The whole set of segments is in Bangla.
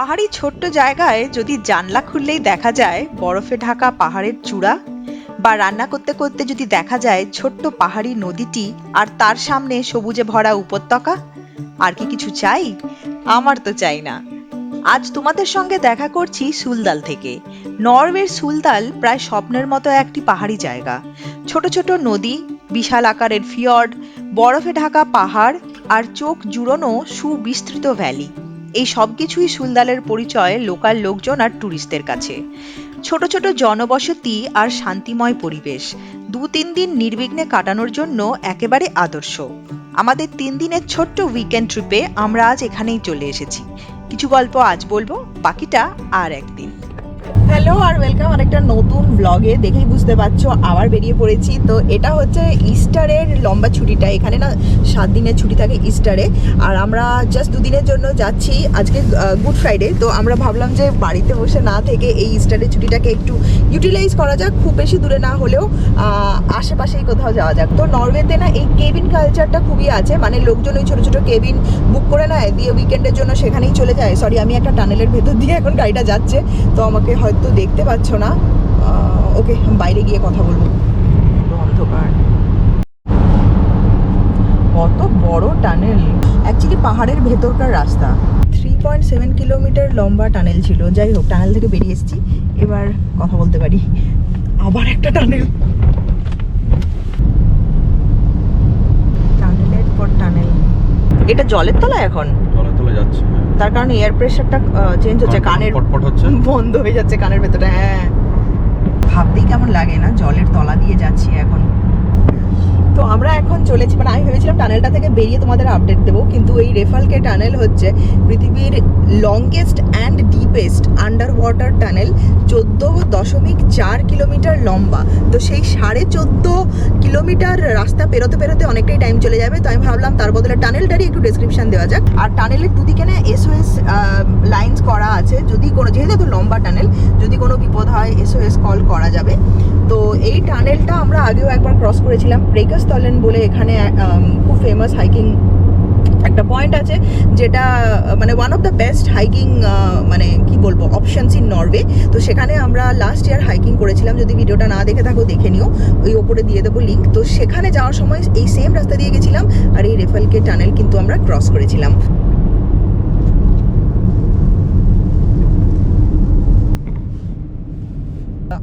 পাহাড়ি ছোট্ট জায়গায় যদি জানলা খুললেই দেখা যায় বরফে ঢাকা পাহাড়ের চূড়া, বা রান্না করতে করতে যদি দেখা যায় ছোট্ট পাহাড়ি নদীটি আর তার সামনে সবুজে ভরা উপত্যকা, আর কি কিছু চাই? আমার তো চাই না। আজ তোমাদের সঙ্গে দেখা করছি সুলদাল থেকে। নরওয়ের সুলদাল প্রায় স্বপ্নের মতো একটি পাহাড়ি জায়গা। ছোট ছোট নদী, বিশাল আকারের ফিয়র্ড, বরফে ঢাকা পাহাড় আর চোখ জুড়োনো সুবিস্তৃত ভ্যালি। এই সব কিছুই সুলদালের পরিচয় লোকাল লোকজন আর ট্যুরিস্টদের কাছে। ছোট ছোট জনবসতি আর শান্তিময় পরিবেশ, দু তিন দিন নির্বিঘ্নে কাটানোর জন্য একেবারে আদর্শ। আমাদের তিন দিনের ছোট্ট উইকেন্ড ট্রিপে আমরা আজ এখানেই চলে এসেছি। কিছু গল্প আজ বলব, বাকিটা আর একদিন। হ্যালো আর ওয়েলকাম আর একটা নতুন ব্লগে দেখেই বুঝতে পারছ, আবার বেরিয়ে পড়েছি। তো এটা হচ্ছে ইস্টারের লম্বা ছুটিটা। এখানে না সাত দিনের ছুটি থাকে ইস্টারে আর আমরা জাস্ট দুদিনের জন্য যাচ্ছি। আজকে গুড ফ্রাইডে তো আমরা ভাবলাম যে বাড়িতে বসে না থেকে এই ইস্টারের ছুটিটাকে একটু ইউটিলাইজ করা যাক। খুব বেশি দূরে না হলেও আশেপাশেই কোথাও যাওয়া যাক। তো নরওয়েতে না এই কেবিন কালচারটা খুবই আছে। মানে লোকজন ওই ছোটো ছোটো কেবিন বুক করে নেয়, দিয়ে উইকেন্ডের জন্য সেখানেই চলে যায়। সরি আমি একটা টানেলের ভেতর দিয়ে এখন গাড়িটা যাচ্ছে। তো আমাকে হয়তো দেখতে পাচ্ছ না ওকে বাইরে গিয়ে কথা বলব। অন্ধকার। কত বড় টানেল। অ্যাকচুয়ালি পাহাড়ের ভেতরকার রাস্তা। থ্রি পয়েন্ট সেভেন কিলোমিটার লম্বা টানেল ছিল। যাই হোক, টানেল থেকে বেরিয়ে এসেছি। এবার কথা বলতে পারি। আবার একটা টানেল। টানেলের পর টানেল। এটা জলের তলা এখন? তলায় তলায় যাচ্ছে। তার কারণে এয়ার প্রেশারটা চেঞ্জ হচ্ছে কানের পটপট হচ্ছে? বন্ধ হয়ে যাচ্ছে কানের ভেতরে হ্যাঁ। ভাবতেই কেমন লাগে না জলের তলা দিয়ে যাচ্ছি এখন। তো আমরা এখন চলেছি মানে আমি ভেবেছিলাম টানেলটা থেকে বেরিয়ে তোমাদের আপডেট দেবো, কিন্তু এই রেফালকে টানেল হচ্ছে পৃথিবীর longest and deepest under water tunnel চোদ্দ দশমিক চার কিলোমিটার লম্বা। তো সেই সাড়ে চোদ্দ কিলোমিটার রাস্তা পেরোতে পেরোতে অনেকটাই টাইম চলে যাবে, তো আমি ভাবলাম তার বদলে টানেলটারই একটু ডেসক্রিপশন দেওয়া যাক। আর টানেলের দুদিকে না এসওএস লাইন্স করা আছে যদি কোনো যেহেতু এত লম্বা টানেল, যদি কোনো বিপদ হয় এসওএস কল করা যাবে। তো এই টানেলটা আমরা আগেও একবার ক্রস করেছিলাম। ব্রেকারস্তলেন বলে এখানে খুব ফেমাস হাইকিং একটা পয়েন্ট আছে, যেটা মানে one of the best hiking মানে কি বলব অপশানস ইন নরওয়ে তো সেখানে আমরা লাস্ট ইয়ার হাইকিং করেছিলাম। যদি ভিডিওটা না দেখে থাকো, দেখে নিও। ওই ওপরে দিয়ে দেবো লিঙ্ক তো সেখানে যাওয়ার সময় এই সেম রাস্তা দিয়ে গেছিলাম, আর এই রেফালকে টানেল কিন্তু আমরা ক্রস করেছিলাম।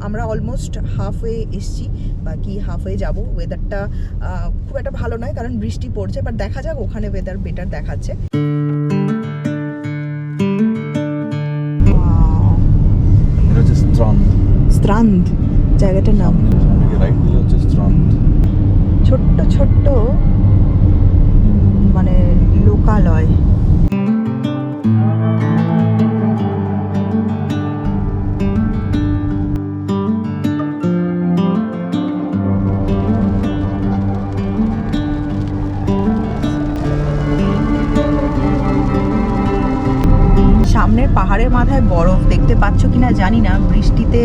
আমরা অলমোস্ট হাফওয়ে এসছি বাকি হাফওয়ে যাব। ওয়েদারটা খুব একটা ভালো নয় কারণ বৃষ্টি পড়ছে বাট দেখা যাক ওখানে ওয়েদার বেটার দেখাচ্ছে। স্ত্রান্দ জায়গাটার নাম। ছোট্ট ছোট্ট মানে লোকালয়। সামনের পাহাড়ের মাথায় বরফ দেখতে পাচ্ছ কিনা জানি না। বৃষ্টিতে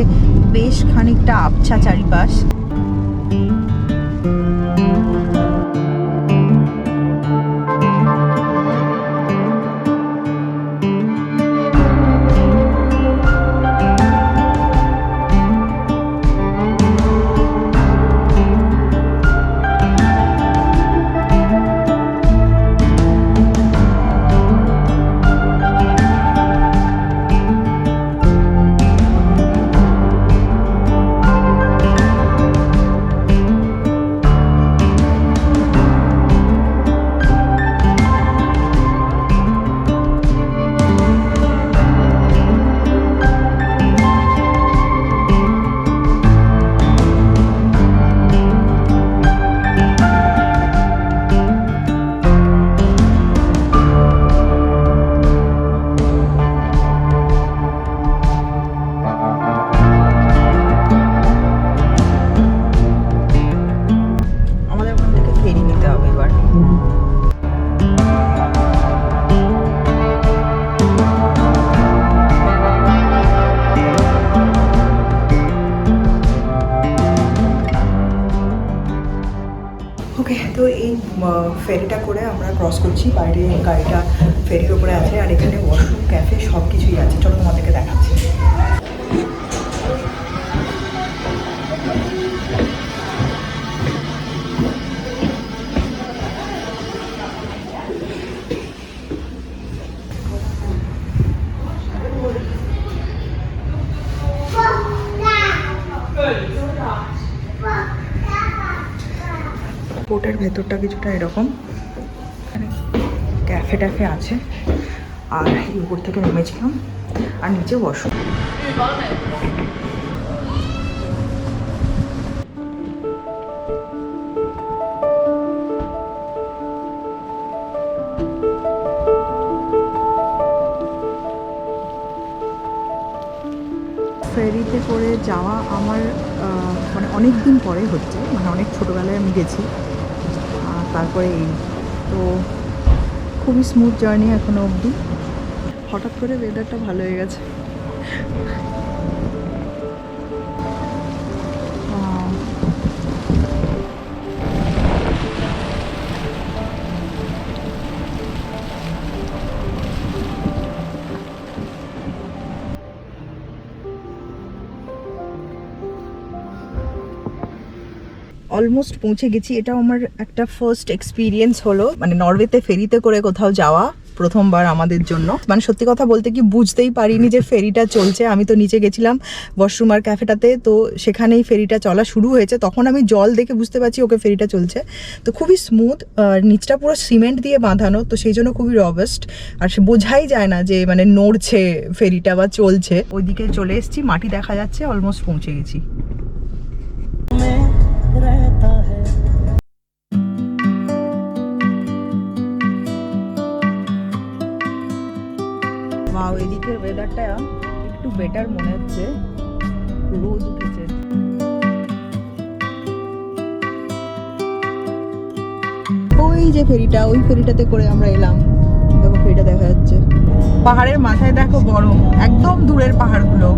বেশ খানিকটা আবছা চারিপাশ। করছি, বাইরে গাড়িটা ফেরির ওপরে আছে আর এখানে ওয়াশরুম ক্যাফে সব কিছুই আছে। চলো তোমাদেরকে দেখাচ্ছি। ভেতরটা কিছুটা এরকম। ক্যাফে ট্যাফে আছে। আর উপর থেকে নেমেছিলাম, আর নিচে বসো। ফেরিতে করে যাওয়া আমার মানে অনেক দিন পরে হচ্ছে মানে অনেক ছোটোবেলায় আমি গেছি। তারপরে এই। তো খুবই স্মুথ জার্নি এখনও অবধি। হঠাৎ করে ওয়েদারটা ভালো হয়ে গেছে। অলমোস্ট পৌঁছে গেছি। এটাও আমার একটা ফার্স্ট এক্সপিরিয়েন্স হলো। মানে নরওয়েতে ফেরিতে করে কোথাও যাওয়া প্রথমবার আমাদের জন্য। মানে সত্যি কথা বলতে কি বুঝতেই পারিনি যে ফেরিটা চলছে। আমি তো নিচে গেছিলাম ওয়াশরুম আর ক্যাফেটাতে তো সেখানেই ফেরিটা চলা শুরু হয়েছে। তখন আমি জল দেখে বুঝতে পারছি ওকে ফেরিটা চলছে। তো খুবই স্মুথ নিচটা পুরো সিমেন্ট দিয়ে বাঁধানো, তো সেই জন্য খুবই রবেস্ট আর সে বোঝাই যায় না যে মানে নড়ছে ফেরিটা বা চলছে। ওইদিকে চলে এসেছি, মাটি দেখা যাচ্ছে অলমোস্ট পৌঁছে গেছি। ওয়াও এদিকের ওয়েদারটা একটু বেটার মনে হচ্ছে। রোদ উঠেছে। ওই যে ফেরিটা, ওই ফেরিটাতে করে আমরা এলাম। দেখো, ফেরিটা দেখা যাচ্ছে। পাহাড়ের মাথায় দেখো বরফ একদম দূরের পাহাড়গুলো।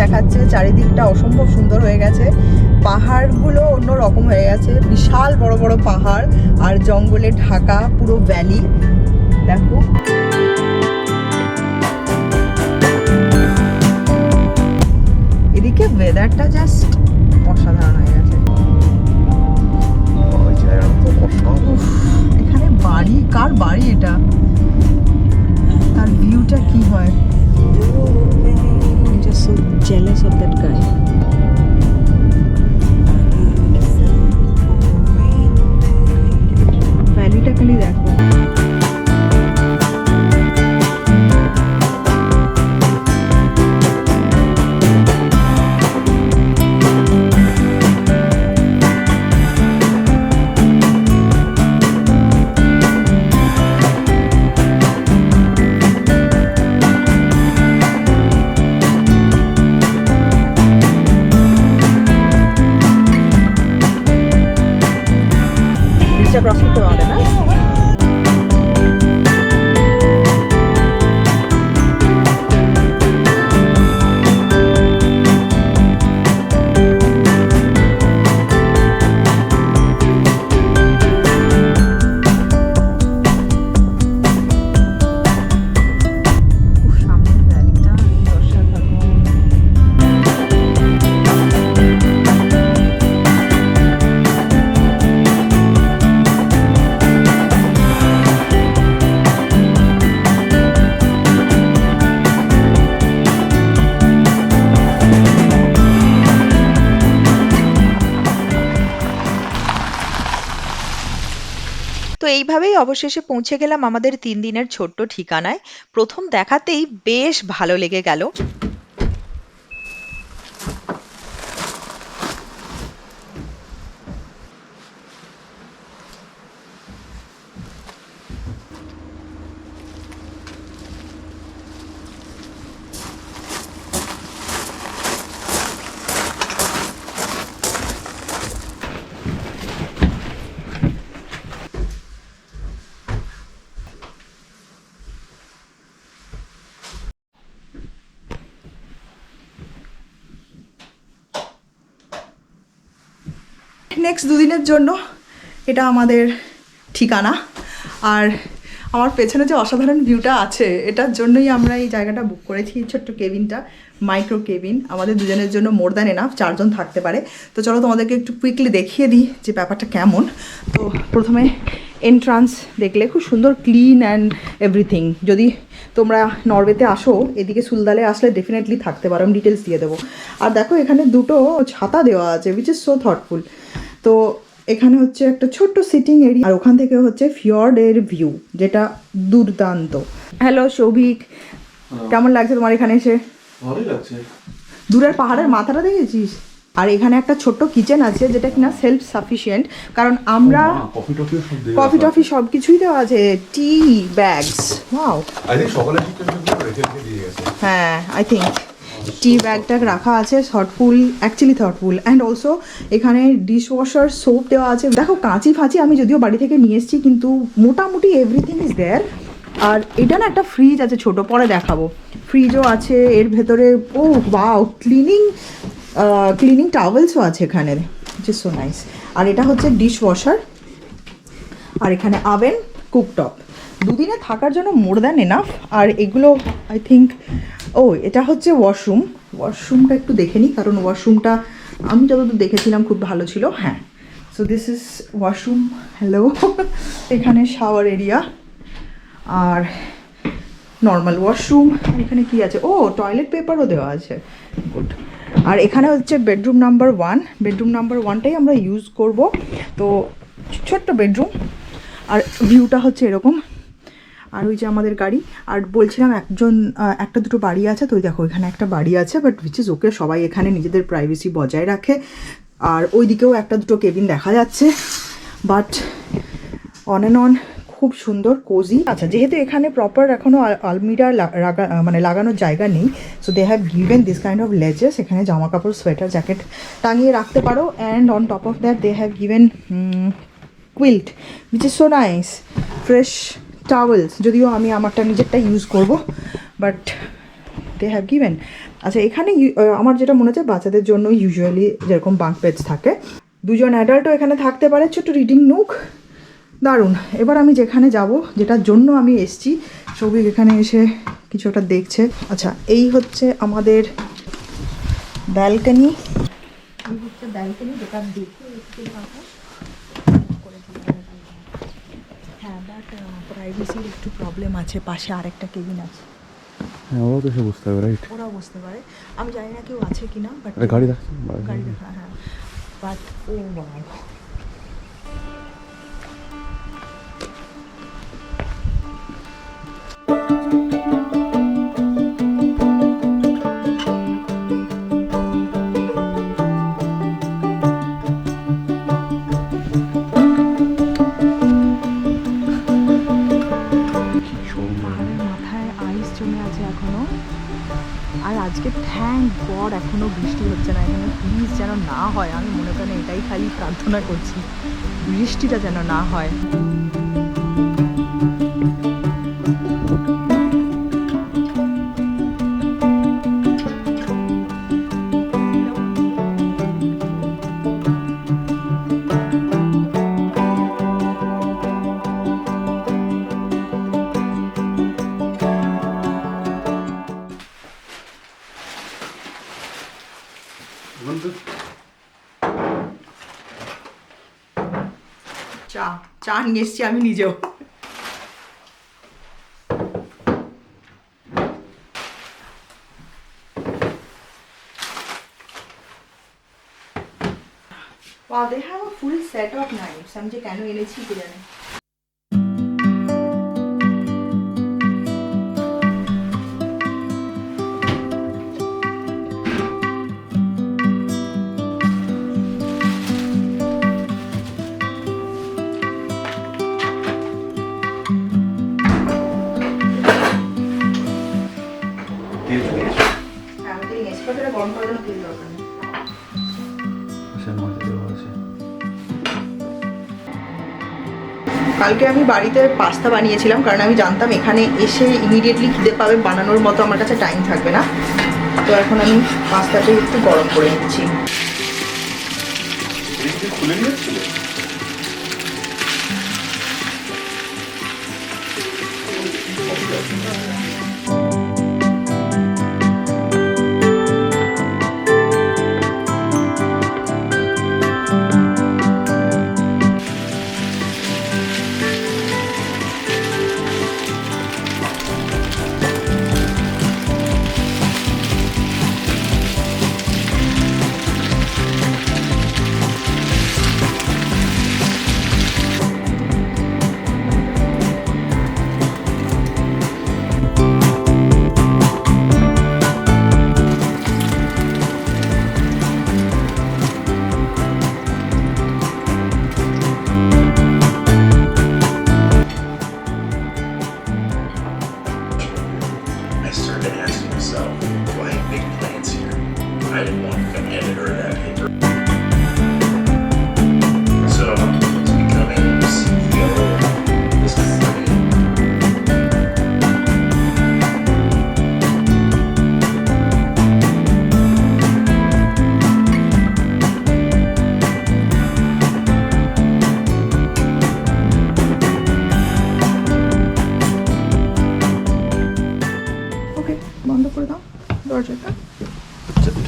দেখাচ্ছে চারিদিকটা অসম্ভব সুন্দর হয়ে গেছে। পাহাড়গুলো অন্য রকম হয়ে গেছে বিশাল বড় বড় পাহাড় আর জঙ্গলে ঢাকা পুরো ভ্যালি দেখো। এদিকে ওয়েদারটা জাস্ট অসাধারণ হয়ে গেছে। এখানে বাড়ি? কার বাড়ি এটা? তার ভিউটা কি হয়? so jealous of that guy. व्हॅलिटाखाली दाखवा এইভাবেই অবশেষে পৌঁছে গেলাম আমাদের তিন দিনের ছোট্ট ঠিকানায়। প্রথম দেখাতেই বেশ ভালো লেগে গেল। নেক্সট দুদিনের জন্য এটা আমাদের ঠিকানা। আর আমার পেছনে যে অসাধারণ ভিউটা আছে, এটার জন্যই আমরা এই জায়গাটা বুক করেছি ছোট্ট কেবিনটা মাইক্রো কেবিন আমাদের দুজনের জন্য মোর দ্যান এনাফ চারজন থাকতে পারে। তো চলো তোমাদেরকে একটু কুইকলি দেখিয়ে দিই যে ব্যাপারটা কেমন। তো প্রথমে এন্ট্রান্স দেখলে খুব সুন্দর ক্লিন অ্যান্ড এভরিথিং যদি তোমরা নরওয়েতে আসো, এদিকে সুলদালে আসলে ডেফিনেটলি থাকতে পারো। আমি ডিটেলস দিয়ে দেবো। আর দেখো এখানে দুটো ছাতা দেওয়া আছে উইচ ইজ সো থটফুল তো এখানে হচ্ছে একটা ছোট্ট সিটিং এরিয়া আর ওখান থেকে হচ্ছে ফিয়র্ডের ভিউ যেটা দুর্দান্ত। হ্যালো। সৌভিক কেমন লাগছে তোমার এখানে এসে? ভালোই লাগছে। দূরের পাহাড়ের মাথাটা দেখেছিস? আর এখানে একটা ছোট্ট কিচেন আছে যেটা কিনা সেলফ সাফিসিয়েন্ট কারণ আমরা কফি টফিও সব দিয়ে কফি টফি সব কিছুই দেওয়া আছে টি ব্যাগস ওয়াও সকালে চিকেন রেখে রেখে দিয়ে গেছে। হ্যাঁ আই থিঙ্ক টি ব্যাগটা রাখা আছে thoughtful actually thoughtful and also এখানে ডিশ ওয়াশার সোপ দেওয়া আছে। দেখো, কাঁচি ফাঁচি আমি যদিও বাড়ি থেকে নিয়ে এসেছি, কিন্তু মোটামুটি এভরিথিং ইজ দেয়ার আর এটা না একটা ফ্রিজ আছে ছোট, পরে দেখাবো। ফ্রিজও আছে, এর ভেতরে, ও বাও ক্লিনিং ক্লিনিং টাওয়েলসও আছে এখানে। সো নাইস আর এটা হচ্ছে ডিশ ওয়াশার আর এখানে আভেন কুকটপ দুদিনে থাকার জন্য মোর দ্যান এনাফ আর এগুলো আই থিঙ্ক ও, এটা হচ্ছে ওয়াশরুম ওয়াশরুমটা একটু দেখে নিই, কারণ ওয়াশরুমটা আমি যতদূর দেখেছিলাম খুব ভালো ছিল। হ্যাঁ so this is washroom hello এখানে শাওয়ার এরিয়া আর নর্মাল ওয়াশরুম এখানে কি আছে? ও টয়লেট পেপারও দেওয়া আছে। গুড আর এখানে হচ্ছে bedroom number one bedroom number ওয়ানটাই আমরা ইউজ করব। তো, ছোট্ট বেডরুম আর ভিউটা হচ্ছে এরকম। আর ওই যে আমাদের গাড়ি, আর বলছিলাম একজন একটা দুটো বাড়ি আছে, তো দেখো এখানে একটা বাড়ি আছে বাট উইচ ইজ ওকে সবাই এখানে নিজেদের প্রাইভেসি বজায় রাখে। আর ওই দিকেও একটা দুটো কেবিন দেখা যাচ্ছে বাট অন অ্যান্ড অন খুব সুন্দর কোজি আচ্ছা যেহেতু এখানে প্রপার এখনও আলমিরা মানে লাগানোর জায়গা নেই so they have given this kind of ledges এখানে জামা কাপড় সোয়েটার জ্যাকেট টাঙিয়ে রাখতে পারো and on top of that they have given quilt which is so nice fresh towels যদিও আমি আমারটা নিজেরটা ইউজ করব বাট দে হ্যাভ গিভেন আচ্ছা এখানে আমার যেটা মনে হচ্ছে বাচ্চাদের জন্য ইউজুয়ালি যেরকম বাঙ্ক পেজ থাকে। দুজন অ্যাডাল্টও এখানে থাকতে পারে, ছোট্ট রিডিং নুক দারুণ। এবার আমি যেখানে যাব, যেটার জন্য আমি এসছি, সৌভিক এখানে এসে কিছু একটা দেখছে। আচ্ছা এই হচ্ছে আমাদের ব্যালকনি হচ্ছে ব্যালকনি যেটা দেখে একটু ভালো হ্যাঁ বাট প্রাইভেসির একটু প্রবলেম আছে পাশে আরেকটা কেবিন আছে। হ্যাঁ ওরাও তো সে বুঝতে পারে রাইট ওরাও বুঝতে পারে। আমি জানি না কেউ আছে কি না বাট গাড়ি রাখছি গাড়ি দেখা হ্যাঁ বাট ও বাবা। খালি প্রার্থনা করছি। বৃষ্টিটা যেন না হয়। চা নিয়ে আমি নিজেও Wow, they have a full set of knives. আমি যে কেন এনেছি কি জানি গরম তেল দরকার নেই কালকে আমি বাড়িতে পাস্তা বানিয়েছিলাম কারণ আমি জানতাম এখানে এসে ইমিডিয়েটলি খিদে পাবে বানানোর মতো আমার কাছে টাইম থাকবে না। তো এখন আমি পাস্তাটা একটু গরম করে নিচ্ছি। খুলে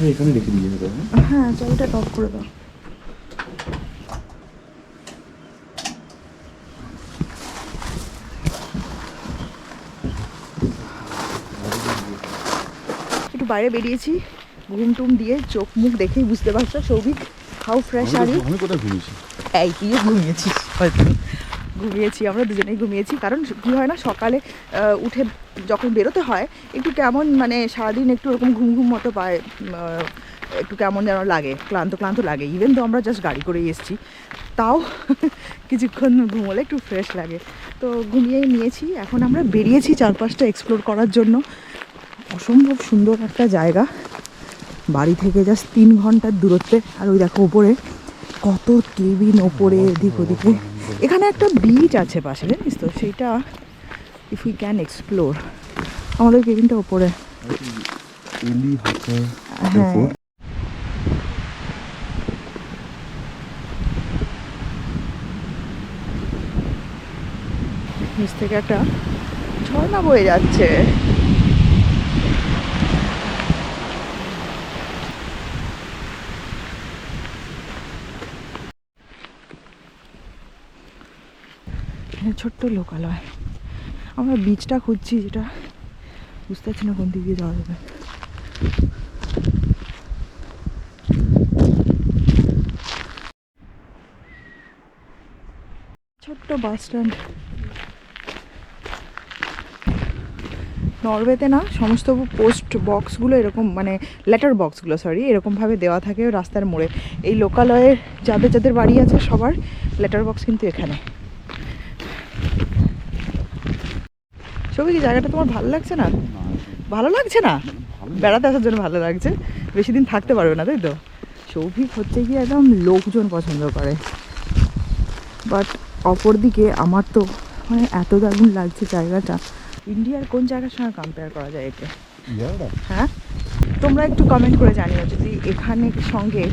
এটা এখানে রেখে দিয়ে যেতে হবে হ্যাঁ চাবিটা টপ করে দাও। একটু বাইরে বেরিয়েছি ঘুম টুম দিয়ে চোখ মুখ দেখেই বুঝতে পারছ সৌভিক হাউ ফ্রেশ আর আমি কোথায় ঘুমিয়েছি? এই তুইও ঘুমিয়েছিস। হয়তো। ঘুমিয়েছি আমরা দুজনেই ঘুমিয়েছি। কারণ কী হয় না সকালে উঠে যখন বেরোতে হয় একটু কেমন মানে সারাদিন একটু ওরকম ঘুম ঘুম মতো পায় একটু কেমন যেন লাগে ক্লান্ত ক্লান্ত লাগে। ইভেন তো আমরা জাস্ট গাড়ি করেই এসেছি তাও কিছুক্ষণ ঘুমোলে একটু ফ্রেশ লাগে। তো ঘুমিয়ে নিয়েছি এখন আমরা বেরিয়েছি চারপাশটা এক্সপ্লোর করার জন্য। অসম্ভব সুন্দর একটা জায়গা। বাড়ি থেকে জাস্ট তিন ঘণ্টার দূরত্বে। আর ওই দেখো ওপরে কত কেবিন ওপরে এদিক ওদিকে। এখানে একটা বিচ আছে পাশে জানিস তো? সেইটা ইফ ইউ ক্যান এক্সপ্লোর আমাদের কেবিনটা ওপরে হ্যাঁ। নিচ থেকে একটা ঝর্ণা বয়ে যাচ্ছে। ছোট্ট লোকালয়। আমরা বিচটা খুঁজছি যেটা বুঝতে পারছি না কোন দিক যাওয়া যাবে। ছোট্ট বাস স্ট্যান্ড নরওয়েতে না সমস্ত পোস্ট বক্সগুলো এরকম মানে লেটার বক্সগুলো সরি এরকমভাবে দেওয়া থাকে রাস্তার মোড়ে। এই লোকালয়ে যাদের যাদের বাড়ি আছে সবার লেটার বক্স কিন্তু এখানে। ছবি কি জায়গাটা তোমার ভালো লাগছে না? ভালো লাগছে না? বেড়াতে আসার জন্য ভালো লাগছে। বেশি দিন থাকতে পারবে না তাই তো? সৌভিক হচ্ছে কি একদম লোকজন পছন্দ করে। বাট অপরদিকে আমার তো মানে এত দারুণ লাগছে জায়গাটা। ইন্ডিয়ার কোন জায়গার সঙ্গে কম্পেয়ার করা যায় একে? হ্যাঁ? তোমরা একটু কমেন্ট করে জানিও যদি এখানে সঙ্গে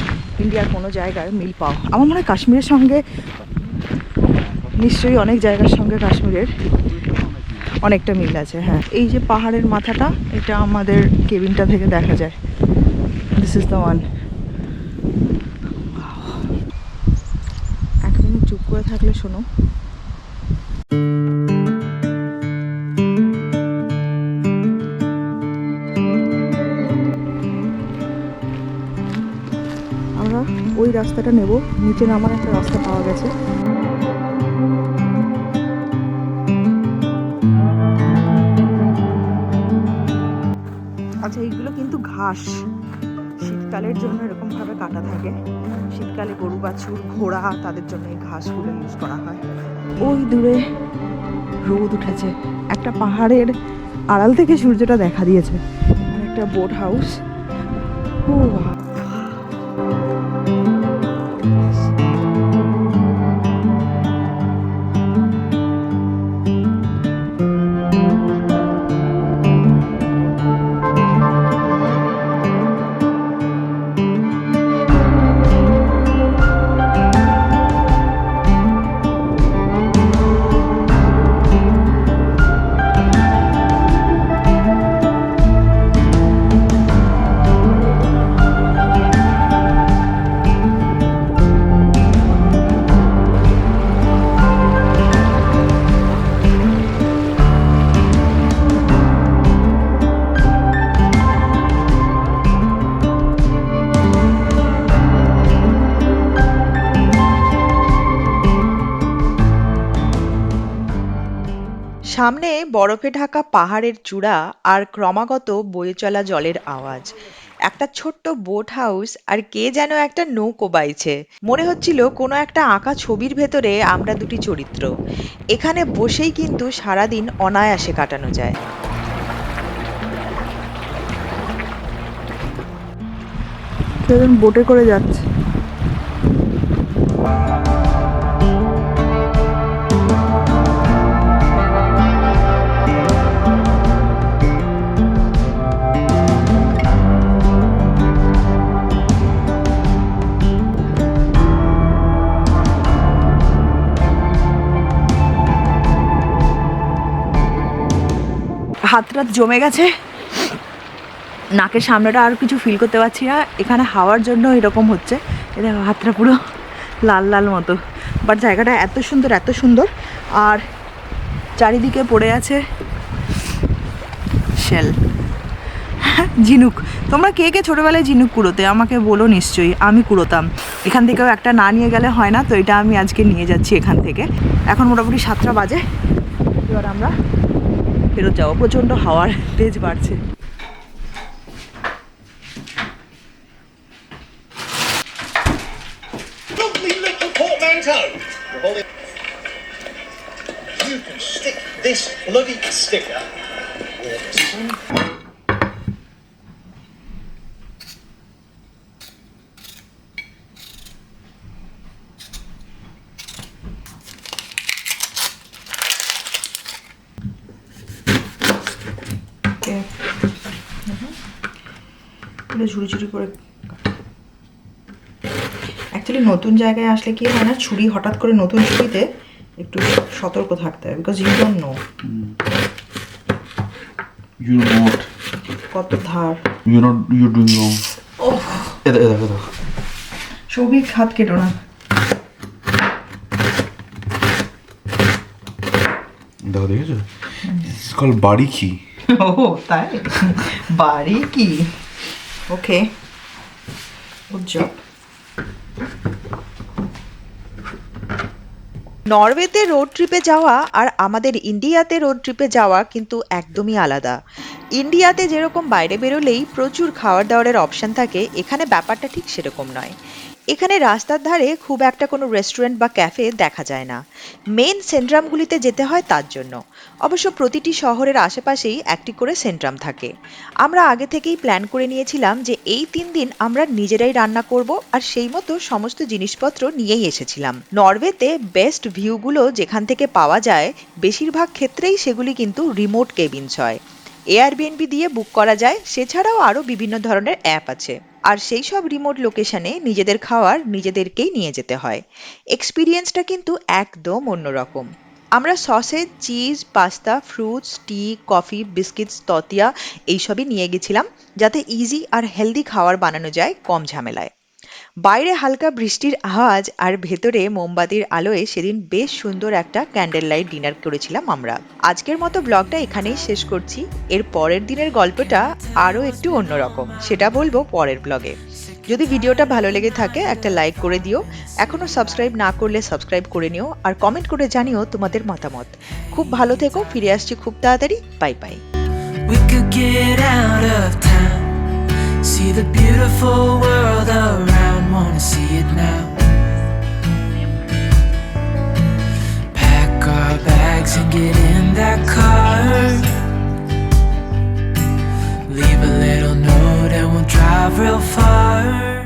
ইন্ডিয়ার কোনো জায়গায় মিল পাও। আমার মনে হয় কাশ্মীরের সঙ্গে নিশ্চয়ই অনেক জায়গার সঙ্গে কাশ্মীরের। অনেকটা মিল আছে হ্যাঁ। এই যে পাহাড়ের মাথাটা, এটা আমাদের কেবিনটা থেকে দেখা যায়। দিস ইজ দ্য ওয়ান এক মিনিট চুপ করে থাকলে শোনো। আমরা ওই রাস্তাটা নেব, নিচে নামার একটা রাস্তা পাওয়া গেছে। আচ্ছা এইগুলো কিন্তু ঘাস। শীতকালের জন্য এরকমভাবে কাটা থাকে। শীতকালে গরু, বাছুর, ঘোড়া, তাদের জন্য এই ঘাসগুলো ইউজ করা হয়। ওই দূরে রোদ উঠেছে। একটা পাহাড়ের আড়াল থেকে সূর্যটা দেখা দিয়েছে। একটা বোট হাউস ও সামনে বরফে ঢাকা পাহাড়ের চূড়া আর ক্রমাগত বয়ে চলা জলের আওয়াজ। একটা ছোট্ট বোট হাউস আর কে যেন একটা নৌকো বাইছে। মনে হচ্ছিল কোনো একটা আঁকা ছবির ভেতরে আমরা দুটি চরিত্র। এখানে বসেই কিন্তু সারাদিন অনায়াসে কাটানো যায়। বোটে করে যাচ্ছে। হাত টাত জমে গেছে। নাকের সামনেটা আর কিছু ফিল করতে পারছি না। এখানে হাওয়ার জন্য এরকম হচ্ছে। এ দেখো, হাতটা পুরো লাল লাল মতো। বাট জায়গাটা এত সুন্দর এত সুন্দর। আর চারিদিকে পড়ে আছে শেল ঝিনুক। তোমরা কে কে ছোটোবেলায় ঝিনুক কুড়োতে? আমাকে বলো নিশ্চয়ই। আমি কুড়োতাম। এখান থেকেও একটা না নিয়ে গেলে হয় না, তো এটা আমি আজকে নিয়ে যাচ্ছি এখান থেকে। এখন মোটামুটি সাতটা বাজে। এবার আমরা ফেরত যাব প্রচণ্ড হাওয়ার তেজ বাড়ছে. You can stick this bloody sticker পুরো ঝুড়ি ঝুড়ি করে। অ্যাকচুয়ালি নতুন জায়গায় আসলে কি হয় না ছুরি হঠাৎ করে নতুন ছুরিতে একটু সতর্ক থাকতে হয় because you don't know you not কত ধার। You not you doing wrong এ দেখো দেখো সৌভিক হাত কেটো না। দেখো দেখেছ? কল বাড়ি কি? ও তাই? বাড়ি কি? ওকে। গুড জব নরওয়েতে রোড ট্রিপে যাওয়া আর আমাদের ইন্ডিয়াতে রোড ট্রিপে যাওয়া কিন্তু একদমই আলাদা। ইন্ডিয়াতে যেরকম বাইরে বেরোলেই প্রচুর খাওয়ার দাওয়ারের অপশন থাকে, এখানে ব্যাপারটা ঠিক সেরকম নয়। এখানে রাস্তার ধারে খুব একটা কোনো রেস্টুরেন্ট বা ক্যাফে দেখা যায় না। মেন সেন্ট্রামগুলিতে যেতে হয় তার জন্য। অবশ্য প্রতিটি শহরের আশেপাশেই একটি করে সেন্ট্রাম থাকে। আমরা আগে থেকেই প্ল্যান করে নিয়েছিলাম যে এই তিন দিন আমরা নিজেরাই রান্না করব আর সেই মতো সমস্ত জিনিসপত্র নিয়েই এসেছিলাম। নরওয়েতে বেস্ট ভিউগুলো যেখান থেকে পাওয়া যায়, বেশিরভাগ ক্ষেত্রেই সেগুলি কিন্তু রিমোট কেবিনস হয়। এয়ারবিএনবি দিয়ে বুক করা যায়, সেছাড়াও আরও বিভিন্ন ধরনের অ্যাপ আছে। আর সেই সব রিমোট লোকেশনে নিজেদের খাওয়ার নিজেদেরকেই নিয়ে যেতে হয়। এক্সপিরিয়েন্সটা কিন্তু একদম অন্যরকম। আমরা sausage cheese pasta fruits tea coffee biscuits ততিয়া এইসবই নিয়ে গেছিলাম, যাতে ইজি আর হেলদি খাবার বানানো যায় কম ঝামেলায়। বাইরে হালকা বৃষ্টির আওয়াজ আর ভেতরে মোমবাতির আলোয় সেদিন বেশ সুন্দর একটা ক্যান্ডেল লাইট ডিনার করেছিলাম আমরা। আজকের মতো ব্লগটা এখানেই শেষ করছি। এর পরের দিনের গল্পটা আরও একটু অন্যরকম। সেটা বলব পরের ব্লগে যদি ভিডিওটা ভালো লেগে থাকে একটা লাইক করে দিও। এখনও সাবস্ক্রাইব না করলে সাবস্ক্রাইব করে নিও। আর কমেন্ট করে জানিও তোমাদের মতামত। খুব ভালো থেকো ফিরে আসছি খুব তাড়াতাড়ি। Bye bye We could get out of town, see the beautiful world around, wanna see it now. Pack our bags and get in that car. Leave a little note and we'll drive real far.